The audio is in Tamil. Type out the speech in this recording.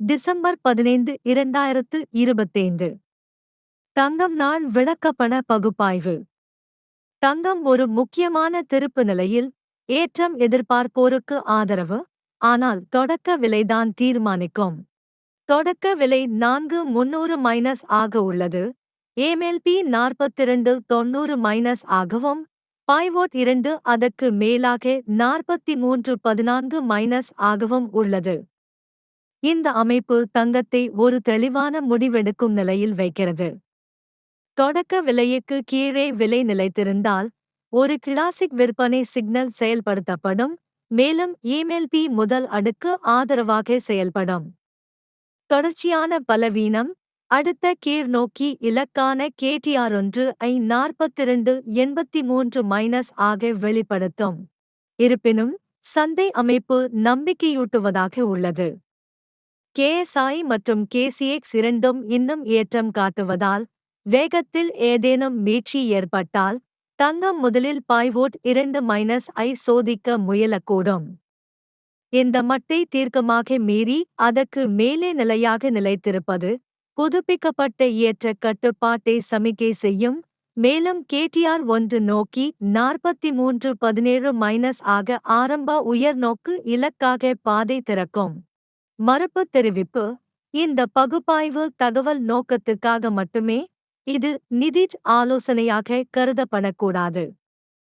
டிசம்பர் பதினைந்து இரண்டாயிரத்து இருபத்தைந்து. தங்கம் நாள் விளக்கப்பண பகுப்பாய்வு. தங்கம் ஒரு முக்கியமான திருப்பு நிலையில் ஏற்றம் எதிர்பார்ப்போருக்கு ஆதரவு ஆனால் தொடக்க விலைதான் தீர்மானிக்கும். தொடக்க விலை நான்கு முன்னூறு மைனஸ் ஆக உள்ளது. ஏமெல்பி நாற்பத்திரண்டு தொன்னூறு மைனஸ் ஆகவும் பாய்வோட் இரண்டு அதற்கு மேலாக நாற்பத்தி மூன்று பதினான்கு மைனஸ் ஆகவும் உள்ளது. இந்த அமைப்பு தங்கத்தை ஒரு தெளிவான முடிவெடுக்கும் நிலையில் வைக்கிறது. தொடக்க விலையுக்கு கீழே விலை நிலைத்திருந்தால் ஒரு கிளாசிக் விற்பனை சிக்னல் செயல்படுத்தப்படும் மேலும் இமெயில் பி முதல் அடுக்கு ஆதரவாக செயல்படும். தொடர்ச்சியான பலவீனம் அடுத்த கீழ் நோக்கி இலக்கான கேடிஆர் ஒன்று ஐ நாற்பத்திரண்டு எண்பத்தி மூன்று மைனஸ் ஆக வெளிப்படுத்தும். இருப்பினும் சந்தை அமைப்பு நம்பிக்கையூட்டுவதாக உள்ளது. கேஎஸ்ஐ மற்றும் கேசிஎக்ஸ் இரண்டும் இன்னும் ஏற்றம் காட்டுவதால் வேகத்தில் ஏதேனும் மீட்சி ஏற்பட்டால் தங்கம் முதலில் பாய்வோட் இரண்டு மைனஸ் ஐ சோதிக்க முயலக்கூடும். இந்த மட்டை தீர்க்கமாக மீறி அதற்கு மேலே நிலையாக நிலைத்திருப்பது புதுப்பிக்கப்பட்ட ஏற்ற கட்டுப்பாட்டை சமிக்கை செய்யும் மேலும் கேடிஆர் ஒன்று நோக்கி நாற்பத்தி மூன்று பதினேழு மைனஸ் ஆக ஆரம்ப உயர் நோக்கு இலக்காக பாதை திறக்கும். மறுப்பு தெரிவிப்பு இந்த பகுப்பாய்வு தகவல் நோக்கத்துக்காக மட்டுமே இது நிதி ஆலோசனையாக கருதப்படக்கூடாது.